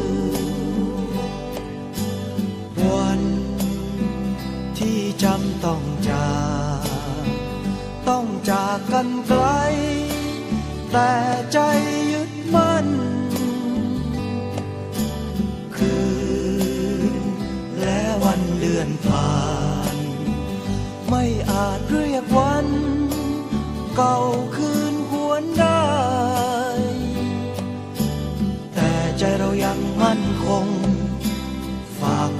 ม วันที่จำต้องจากต้องจากกันไกล แต่ใจยึดมั่น คืนและวันเดือนผ่าน ไม่อาจเรียกวัน เก่าคืนหวนได้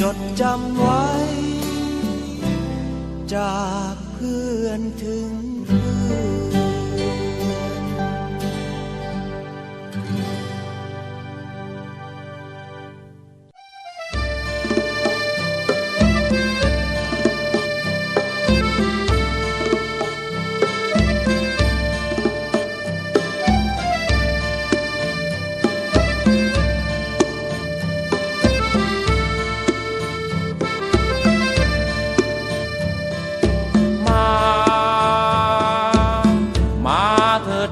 จดจำไว้ จากเพื่อนถึง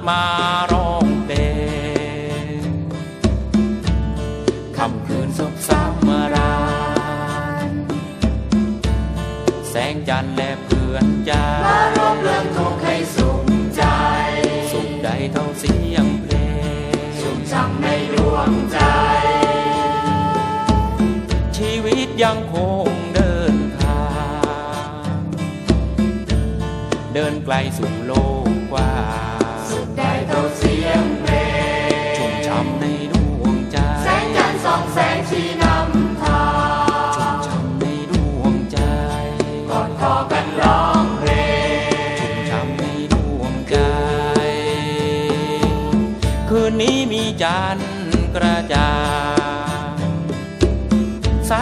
มาร้องเพลงคำคืนสบสามรานแสงจันทร์และเพื่อนใจมารวมเรื่องทุกข์ให้สุขใจ สุขใดเท่าเสียงเพลง สุขจำในดวงใจ ชีวิตยังคงเดินทาง เดินไกลสู่โลกกว้าง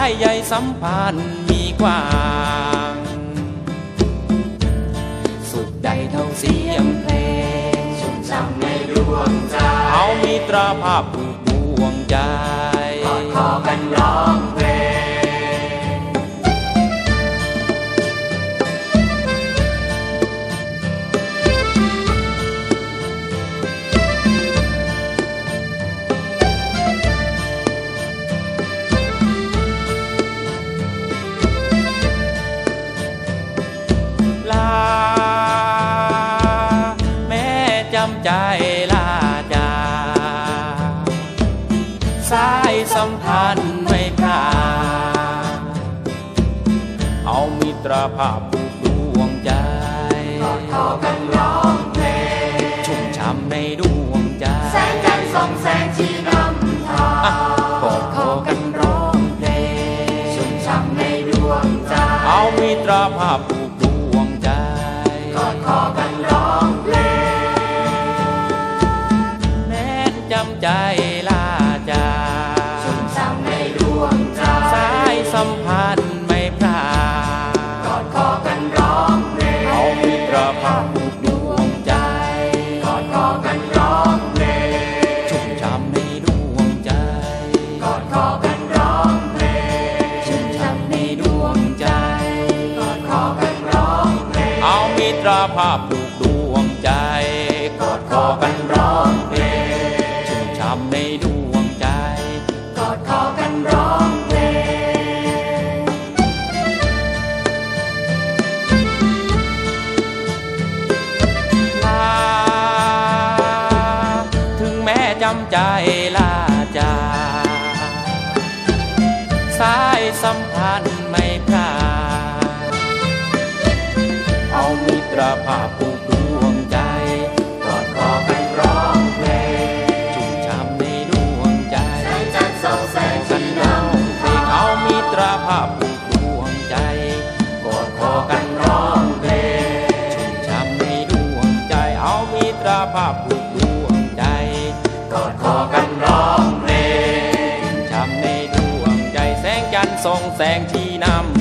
ายใยสัมพันธ์มีกว้าง สุดใดเท่าเสียงเพลงสุขจำในดวงใจ เอามิตรภาพผูก ตราภาพผูกดวงใจขอกันร้องเพลงชุ่มช่ำในดวงใจ แสงจันทร์ส่องแสงที่นำทางอะกอดคอกันร้องเพลงชุ่มช่ำในดวงใจ เอามีตราภาพาพผูกดวงใจ กอดคอกันร้องเพลงชุ่มช่ำในดวงใจ กอดคอกันร้องเพลง ลา ถึงแม้จำใจลาจาสายสัมพันธ์ ตรภาพผูกดวงใจกอดคอกันร้องเพลงชุ่มช่ำในดวงใจแสงจันทร์ส่องแสงกัที่นนร้องเพลงเอามิตรภาพผูกดวงใจกอดคอกันร้องเพลงชุ่มช่ำในดวงใจเอามิตรภาพผูกดวงใจกอดคอกันร้องเพลงช้ำในดวงใจแสงจันทร์ส่องแสงที่นำ